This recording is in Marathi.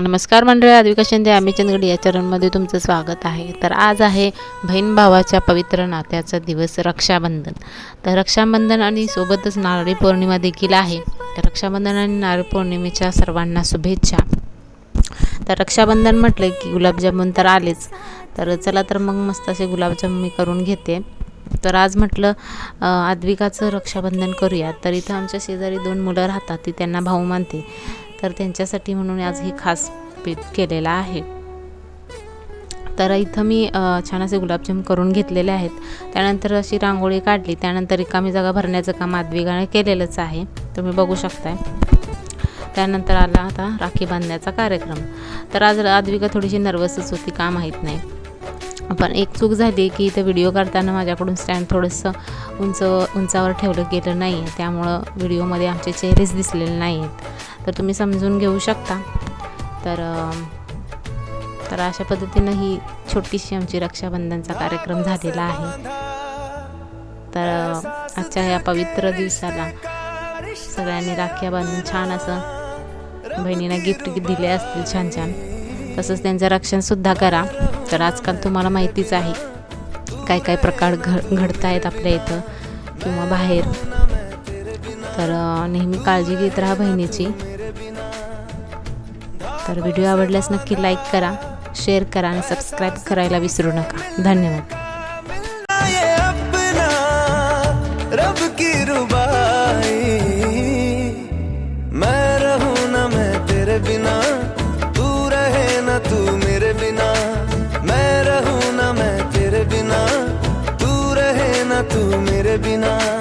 नमस्कार मंडळी आद्विका शिंदे आम्ही चंदगड या चरणमध्ये तुमचं स्वागत आहे. तर आज आहे बहीण भावाच्या पवित्र नात्याचा दिवस रक्षाबंधन. तर रक्षाबंधन आणि सोबतच नारळी पौर्णिमा देखील आहे. तर रक्षाबंधन आणि नारळी पौर्णिमेच्या सर्वांना शुभेच्छा. तर रक्षाबंधन म्हटलं की गुलाबजामुन तर आलेच. तर चला तर मग मस्त असे गुलाबजामुन मी करून घेते. तर आज म्हटलं आद्विकाचं रक्षाबंधन करूया. तर इथं आमच्या शेजारी दोन मुलं राहतात ती त्यांना भाऊ मानते. तर त्यांच्यासाठी म्हणून आज हे खास पीठ केलेलं आहे. तर इथं मी छान असे गुलाबजाम करून घेतलेले आहेत. त्यानंतर अशी रांगोळी काढली. त्यानंतर रिकामी जागा भरण्याचं काम आद्विकाने केलेलंच आहे. तुम्ही बघू शकताय. त्यानंतर आला आता राखी बांधण्याचा कार्यक्रम. तर आज आद्विका थोडीशी नर्वसच होती का माहीत नाही. पण एक चूक झाली की इथं व्हिडिओ काढताना माझ्याकडून स्टँड थोडंसं उंच उंचावर ठेवलं गेलं नाही आहे त्यामुळं व्हिडिओमध्ये आमचे चेहरेच दिसलेले नाही आहेत तर तुम्ही समजून घेऊ शकता. तर तर अशा पद्धतीनं ही छोटीशी आमची रक्षाबंधनचा कार्यक्रम झालेला आहे. तर आजच्या या पवित्र दिवसाला सगळ्यांनी राख्या बांधून छान असं बहिणींना गिफ्ट दिले असतील छान छान. तसंच त्यांचं रक्षणसुद्धा करा. तर आजकाल तुम्हाला माहितीच आहे काय काय प्रकार घड घडत आहेत आपल्या इथं किंवा बाहेर. तर नेहमी काळजी घेत राहा बहिणीची. तर व्हिडिओ आवडल्यास नक्की लाईक करा शेअर करा आणि सबस्क्राईब करायला विसरू नका. धन्यवाद. रब की रुबाई बिना ना तू मेरे बिना बिना ना तू मेरे बिना।